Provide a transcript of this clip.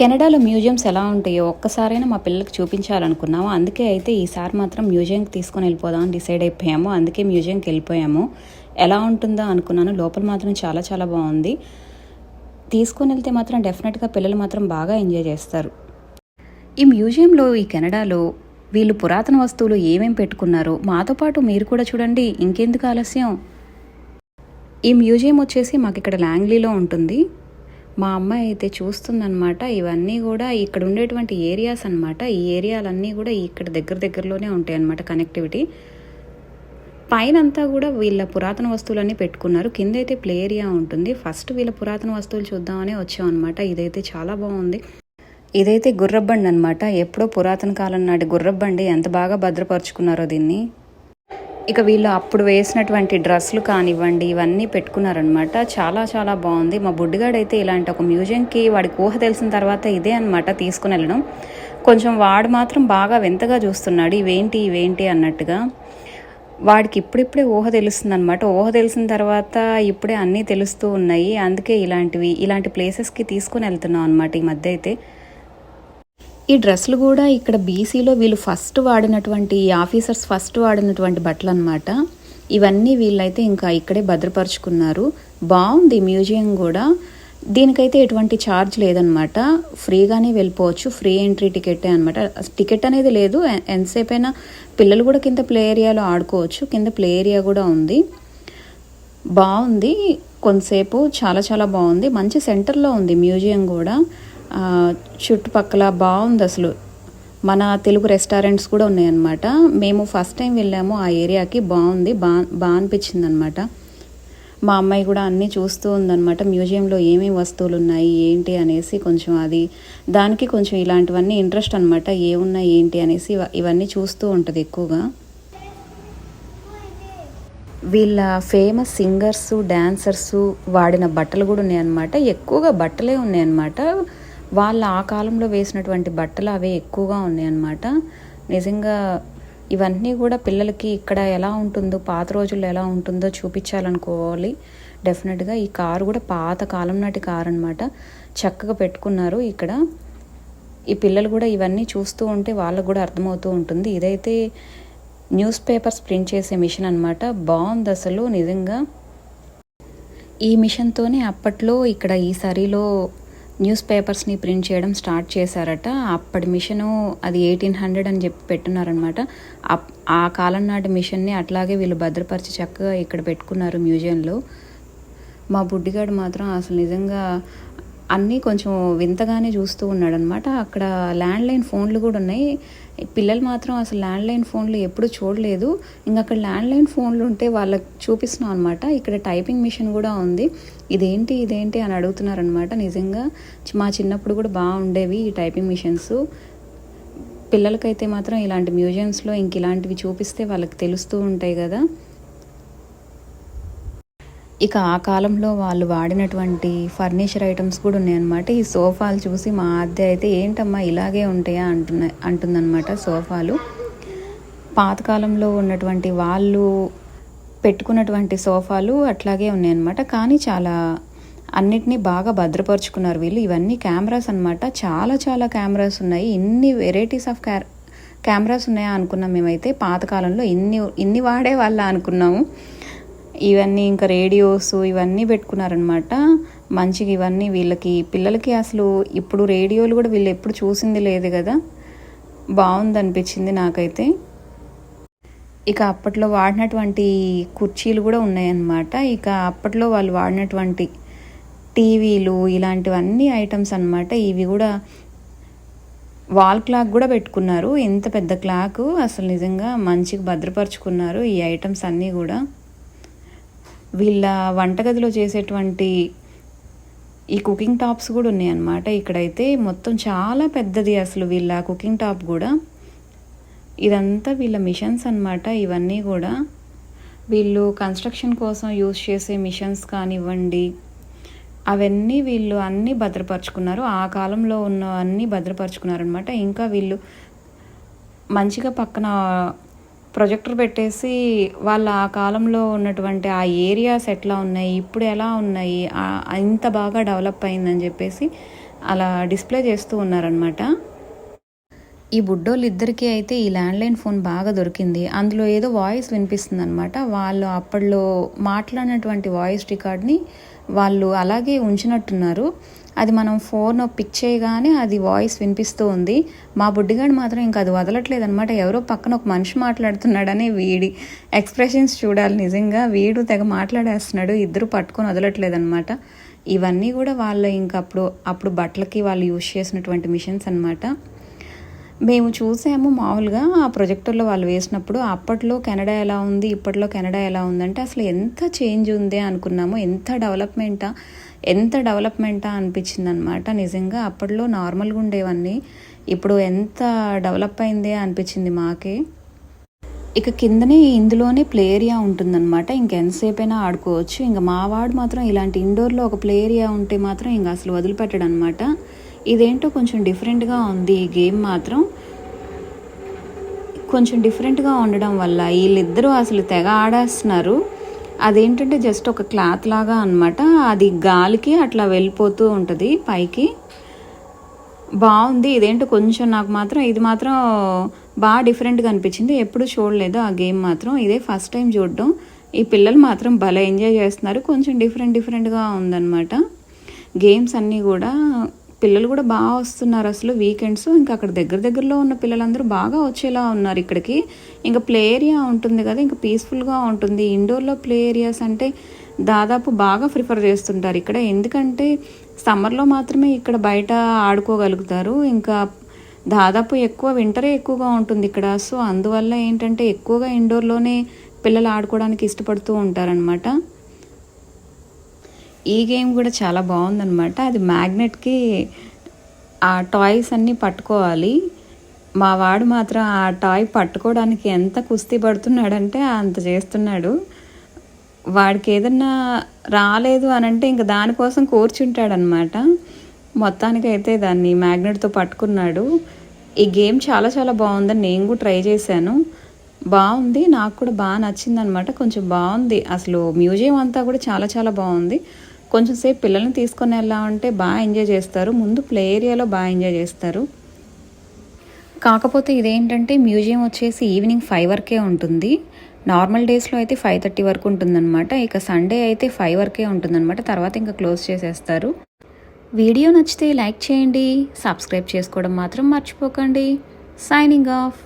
కెనడాలో మ్యూజియంస్ ఎలా ఉంటాయో ఒక్కసారైనా మా పిల్లలకు చూపించాలనుకున్నాము? అందుకే అయితే ఈసారి మాత్రం మ్యూజియంకి తీసుకొని వెళ్ళిపోదాం అని డిసైడ్ అయిపోయాము. అందుకే మ్యూజియంకి వెళ్ళిపోయాము. ఎలా ఉంటుందో అనుకున్నాను. లోపల మాత్రం చాలా చాలా బాగుంది. తీసుకొని వెళ్తే మాత్రం డెఫినెట్గా పిల్లలు మాత్రం బాగా ఎంజాయ్ చేస్తారు. ఈ మ్యూజియంలో ఈ కెనడాలో వీళ్ళు పురాతన వస్తువులు ఏమేమి పెట్టుకున్నారో మాతో పాటు మీరు కూడా చూడండి. ఇంకెందుకు ఆలస్యం? ఈ మ్యూజియం వచ్చేసి మాకు ఇక్కడ లాంగ్లీలో ఉంటుంది. మా అమ్మాయి అయితే చూస్తుందన్నమాట. ఇవన్నీ కూడా ఇక్కడ ఉండేటువంటి ఏరియాస్ అన్నమాట. ఈ ఏరియాలన్నీ కూడా ఇక్కడ దగ్గర దగ్గరలోనే ఉంటాయి అన్నమాట కనెక్టివిటీ పైన అంతా కూడా వీళ్ళ పురాతన వస్తువులన్నీ పెట్టుకున్నారు. కింద అయితే ప్లే ఏరియా ఉంటుంది. ఫస్ట్ వీళ్ళ పురాతన వస్తువులు చూద్దామనే వచ్చాం అనమాట ఇదైతే చాలా బాగుంది. ఇదైతే గుర్రబండి అనమాట ఎప్పుడో పురాతన కాలం నాటి గుర్రబండి. ఎంత బాగా భద్రపరుచుకున్నారో దీన్ని. ఇక వీళ్ళు అప్పుడు వేసినటువంటి డ్రెస్సులు కానివ్వండి ఇవన్నీ పెట్టుకున్నారనమాట చాలా చాలా బాగుంది. మా బుడ్డిగాడైతే ఇలాంటి ఒక మ్యూజియంకి వాడికి ఊహ తెలిసిన తర్వాత ఇదే అనమాట తీసుకుని వెళ్ళడం. కొంచెం వాడు మాత్రం బాగా వింతగా చూస్తున్నాడు. ఇవేంటి ఇవేంటి అన్నట్టుగా. వాడికి ఇప్పుడిప్పుడే ఊహ తెలుస్తుంది అనమాట ఊహ తెలిసిన తర్వాత ఇప్పుడే అన్నీ తెలుస్తూ ఉన్నాయి. అందుకే ఇలాంటివి ఇలాంటి ప్లేసెస్కి తీసుకుని వెళ్తున్నాం అనమాట ఈ మధ్య అయితే. ఈ డ్రెస్సులు కూడా ఇక్కడ బీసీలో వీళ్ళు ఫస్ట్ వాడినటువంటి ఆఫీసర్స్ ఫస్ట్ వాడినటువంటి బట్టలు అనమాట ఇవన్నీ వీళ్ళైతే ఇంకా ఇక్కడే భద్రపరుచుకున్నారు. బాగుంది మ్యూజియం కూడా. దీనికైతే ఎటువంటి ఛార్జ్ లేదనమాట ఫ్రీగానే వెళ్ళిపోవచ్చు. ఫ్రీ ఎంట్రీ టికెట్ అనమాట టికెట్ అనేది లేదు. ఎంతసేపైనా ఎంతసేపు అయినా పిల్లలు కూడా కింద ప్లే ఏరియాలో ఆడుకోవచ్చు. కింద ప్లే ఏరియా కూడా ఉంది. బాగుంది. కొంతసేపు చాలా చాలా బాగుంది. మంచి సెంటర్లో ఉంది మ్యూజియం కూడా. చుట్టుపక్కల బాగుంది అసలు. మన తెలుగు రెస్టారెంట్స్ కూడా ఉన్నాయన్నమాట. మేము ఫస్ట్ టైం వెళ్ళాము ఆ ఏరియాకి బాగుంది బా బాగా అనిపించింది అనమాట మా అమ్మాయి కూడా అన్నీ చూస్తూ ఉందన్నమాట మ్యూజియంలో ఏమేమి వస్తువులు ఉన్నాయి ఏంటి అనేసి కొంచెం అది దానికి కొంచెం ఇలాంటివన్నీ ఇంట్రెస్ట్ అనమాట ఏమున్నాయి ఏంటి అనేసి ఇవన్నీ చూస్తూ ఉంటుంది ఎక్కువగా. వీళ్ళ ఫేమస్ సింగర్స్ డ్యాన్సర్స్ వాడిన బట్టలు కూడా ఉన్నాయన్నమాట ఎక్కువగా బట్టలే ఉన్నాయన్నమాట. వాళ్ళ ఆ కాలంలో వేసినటువంటి బట్టలు అవే ఎక్కువగా ఉన్నాయన్నమాట. నిజంగా ఇవన్నీ కూడా పిల్లలకి ఇక్కడ ఎలా ఉంటుందో పాత రోజుల్లో ఎలా ఉంటుందో చూపించాలనుకోవాలి. డెఫినెట్గా ఈ కారు కూడా పాత కాలం నాటి కారు అనమాట చక్కగా పెట్టుకున్నారు ఇక్కడ. ఈ పిల్లలు కూడా ఇవన్నీ చూస్తూ ఉంటే వాళ్ళకు కూడా అర్థమవుతూ ఉంటుంది. ఇదైతే న్యూస్ పేపర్స్ ప్రింట్ చేసే మిషన్ అనమాట బాగుంది అసలు నిజంగా. ఈ మిషన్తోనే అప్పట్లో ఇక్కడ ఈ సరీలో న్యూస్ పేపర్స్ని ప్రింట్ చేయడం స్టార్ట్ చేశారట. అప్పటి మిషను అది ఎయిటీన్ హండ్రెడ్ అని చెప్పి పెట్టున్నారనమాట ఆ కాలం నాటి మిషన్ని అట్లాగే వీళ్ళు భద్రపరిచి చక్కగా ఇక్కడ పెట్టుకున్నారు మ్యూజియంలో. మా బుడ్డిగాడు మాత్రం అసలు నిజంగా అన్నీ కొంచెం వింతగానే చూస్తూ ఉన్నాడు అనమాట అక్కడ ల్యాండ్ లైన్ ఫోన్లు కూడా ఉన్నాయి. పిల్లలు మాత్రం అసలు ల్యాండ్ లైన్ ఫోన్లు ఎప్పుడు చూడలేదు. ఇంకా అక్కడ ల్యాండ్ లైన్ ఫోన్లు ఉంటే వాళ్ళకి చూపిస్తున్నాం అనమాట ఇక్కడ టైపింగ్ మిషన్ కూడా ఉంది. ఇదేంటి ఇదేంటి అని అడుగుతున్నారనమాట నిజంగా. మా చిన్నప్పుడు కూడా బాగుండేవి ఈ టైపింగ్ మిషన్స్. పిల్లలకైతే మాత్రం ఇలాంటి మ్యూజియంస్లో ఇంక ఇలాంటివి చూపిస్తే వాళ్ళకి తెలుస్తూ ఉంటాయి కదా. ఇక ఆ కాలంలో వాళ్ళు వాడినటువంటి ఫర్నిచర్ ఐటమ్స్ కూడా ఉన్నాయన్నమాట. ఈ సోఫాలు చూసి మా అద్దె అయితే ఏంటమ్మా ఇలాగే ఉంటాయా? అంటున్న అంటుందన్నమాట సోఫాలు. పాతకాలంలో ఉన్నటువంటి వాళ్ళు పెట్టుకున్నటువంటి సోఫాలు అట్లాగే ఉన్నాయన్నమాట. కానీ చాలా అన్నిటినీ బాగా భద్రపరుచుకున్నారు వీళ్ళు. ఇవన్నీ కెమెరాస్ అన్నమాట. చాలా చాలా కెమెరాస్ ఉన్నాయి. ఇన్ని వెరైటీస్ ఆఫ్ క్యా కెమెరాస్ ఉన్నాయా అనుకున్నాం మేమైతే. పాతకాలంలో ఇన్ని ఇన్ని వాడే వాళ్ళ అనుకున్నాము. ఇవన్నీ ఇంకా రేడియోస్ ఇవన్నీ పెట్టుకున్నారనమాట మంచిగా ఇవన్నీ వీళ్ళకి పిల్లలకి అసలు ఇప్పుడు రేడియోలు కూడా వీళ్ళు ఎప్పుడు చూసింది లేదు కదా. బాగుంది అనిపించింది నాకైతే. ఇక అప్పట్లో వాడినటువంటి కుర్చీలు కూడా ఉన్నాయన్నమాట. ఇక అప్పట్లో వాళ్ళు వాడినటువంటి టీవీలు ఇలాంటివన్నీ ఐటమ్స్ అన్నమాట. ఇవి కూడా వాల్ క్లాక్ కూడా పెట్టుకున్నారు. ఇంత పెద్ద క్లాక్ అసలు నిజంగా మంచిగా భద్రపరుచుకున్నారు ఈ ఐటమ్స్ అన్నీ కూడా. వీళ్ళ వంటగదిలో చేసేటువంటి ఈ కుకింగ్ టాప్స్ కూడా ఉన్నాయి అన్నమాట ఇక్కడైతే మొత్తం చాలా పెద్దది అసలు వీళ్ళ కుకింగ్ టాప్ కూడా. ఇదంతా వీళ్ళ మిషన్స్ అన్నమాట ఇవన్నీ కూడా. వీళ్ళు కన్స్ట్రక్షన్ కోసం యూజ్ చేసే మిషన్స్ కానివ్వండి అవన్నీ వీళ్ళు అన్నీ భద్రపరుచుకున్నారు. ఆ కాలంలో ఉన్న అన్నీ భద్రపరుచుకున్నారనమాట ఇంకా వీళ్ళు మంచిగా పక్కన ప్రొజెక్టర్ పెట్టేసి వాళ్ళ ఆ కాలంలో ఉన్నటువంటి ఆ ఏరియాస్ ఎట్లా ఉన్నాయి ఇప్పుడు ఎలా ఉన్నాయి ఇంత బాగా డెవలప్ అయిందని చెప్పేసి అలా డిస్ప్లే చేస్తూ ఉన్నారనమాట ఈ బుడ్డోళ్ళు ఇద్దరికీ అయితే ఈ ల్యాండ్లైన్ ఫోన్ బాగా దొరికింది. అందులో ఏదో వాయిస్ వినిపిస్తుంది అనమాట వాళ్ళు అప్పట్లో మాట్లాడినటువంటి వాయిస్ రికార్డ్ని వాళ్ళు అలాగే ఉంచినట్టున్నారు. అది మనం ఫోన్ పిక్ చేయగానే అది వాయిస్ వినిపిస్తూ ఉంది మా బుడ్డిగాడు మాత్రం ఇంకా అది వదలట్లేదు అనమాట ఎవరో పక్కన ఒక మనిషి మాట్లాడుతున్నాడని వీడి ఎక్స్ప్రెషన్స్ చూడాలి నిజంగా. వీడు తెగ మాట్లాడేస్తున్నాడు ఇద్దరు పట్టుకొని వదలట్లేదు అనమాట ఇవన్నీ కూడా వాళ్ళు ఇంకా అప్పుడు అప్పుడు బట్టలకి వాళ్ళు యూజ్ చేసినటువంటి మిషన్స్ అనమాట మేము చూసాము మామూలుగా ఆ ప్రొజెక్టర్లో వాళ్ళు వేసినప్పుడు అప్పట్లో కెనడా ఎలా ఉంది ఇప్పట్లో కెనడా ఎలా ఉందంటే అసలు ఎంత చేంజ్ ఉంది అనుకున్నాము. ఎంత డెవలప్మెంటా? ఎంత డెవలప్మెంటా అనిపించింది అనమాట నిజంగా అప్పట్లో నార్మల్గా ఉండేవన్నీ. ఇప్పుడు ఎంత డెవలప్ అయిందే అనిపించింది మాకే. ఇక కిందనే ఇందులోనే ప్లే ఏరియా ఉంటుందన్నమాట. ఇంకెంతసేపైనా ఆడుకోవచ్చు. ఇంకా మా వాడు మాత్రం ఇలాంటి ఇండోర్లో ఒక ప్లే ఏరియా ఉంటే మాత్రం ఇంకా అసలు వదిలిపెట్టడం అనమాట ఇదేంటో కొంచెం డిఫరెంట్గా ఉంది ఈ గేమ్ మాత్రం. కొంచెం డిఫరెంట్గా ఉండడం వల్ల వీళ్ళిద్దరూ అసలు తెగ ఆడేస్తున్నారు. అదేంటంటే జస్ట్ ఒక క్లాత్ లాగా అనమాట అది గాలికి అట్లా వెళ్ళిపోతూ ఉంటుంది పైకి. బాగుంది. ఇదేంటో కొంచెం నాకు మాత్రం ఇది మాత్రం బాగా డిఫరెంట్గా అనిపించింది. ఎప్పుడు చూడలేదు ఆ గేమ్ మాత్రం. ఇదే ఫస్ట్ టైం చూడడం. ఈ పిల్లలు మాత్రం భలే ఎంజాయ్ చేస్తున్నారు. కొంచెం డిఫరెంట్ డిఫరెంట్గా ఉందన్నమాట. గేమ్స్ అన్నీ కూడా పిల్లలు కూడా బాగా వస్తున్నారు అసలు వీకెండ్స్ ఇంకా అక్కడ దగ్గర దగ్గరలో ఉన్న పిల్లలందరూ బాగా వచ్చేలా ఉన్నారు ఇక్కడికి. ఇంకా ప్లే ఏరియా ఉంటుంది కదా ఇంకా పీస్ఫుల్గా ఉంటుంది. ఇండోర్లో ప్లే ఏరియాస్ అంటే దాదాపు బాగా ప్రిఫర్ చేస్తుంటారు ఇక్కడ. ఎందుకంటే సమ్మర్లో మాత్రమే ఇక్కడ బయట ఆడుకోగలుగుతారు. ఇంకా దాదాపు ఎక్కువ వింటరే ఎక్కువగా ఉంటుంది ఇక్కడ. సో అందువల్ల ఏంటంటే ఎక్కువగా ఇండోర్లోనే పిల్లలు ఆడుకోవడానికి ఇష్టపడుతూ ఉంటారనమాట ఈ గేమ్ కూడా చాలా బాగుందనమాట అది మ్యాగ్నెట్కి ఆ టాయ్స్ అన్నీ పట్టుకోవాలి. మా వాడు మాత్రం ఆ టాయ్ పట్టుకోవడానికి ఎంత కుస్తీ పడుతున్నాడంటే అంత చేస్తున్నాడు. వాడికి ఏదన్నా రాలేదు అని అంటే ఇంకా దానికోసం కూర్చుంటాడనమాట మొత్తానికైతే దాన్ని మ్యాగ్నెట్తో పట్టుకున్నాడు. ఈ గేమ్ చాలా చాలా బాగుందని నేను కూడా ట్రై చేశాను. బాగుంది నాకు కూడా బాగా నచ్చింది అనమాట కొంచెం బాగుంది. అసలు మ్యూజియం అంతా కూడా చాలా చాలా బాగుంది. కొంచెం సేపు పిల్లల్ని తీసుకొని వెళ్ళామంటే బాగా ఎంజాయ్ చేస్తారు. ముందు ప్లే ఏరియాలో బాగా ఎంజాయ్ చేస్తారు. కాకపోతే ఇదేంటంటే మ్యూజియం వచ్చేసి ఈవినింగ్ ఫైవ్ వరకే ఉంటుంది. నార్మల్ డేస్లో అయితే ఫైవ్ థర్టీ వరకు ఉంటుందన్నమాట. ఇక సండే అయితే ఫైవ్ వరకే ఉంటుందన్నమాట. తర్వాత ఇంకా క్లోజ్ చేసేస్తారు. వీడియో నచ్చితే లైక్ చేయండి. సబ్స్క్రైబ్ చేసుకోవడం మాత్రం మర్చిపోకండి. Signing off.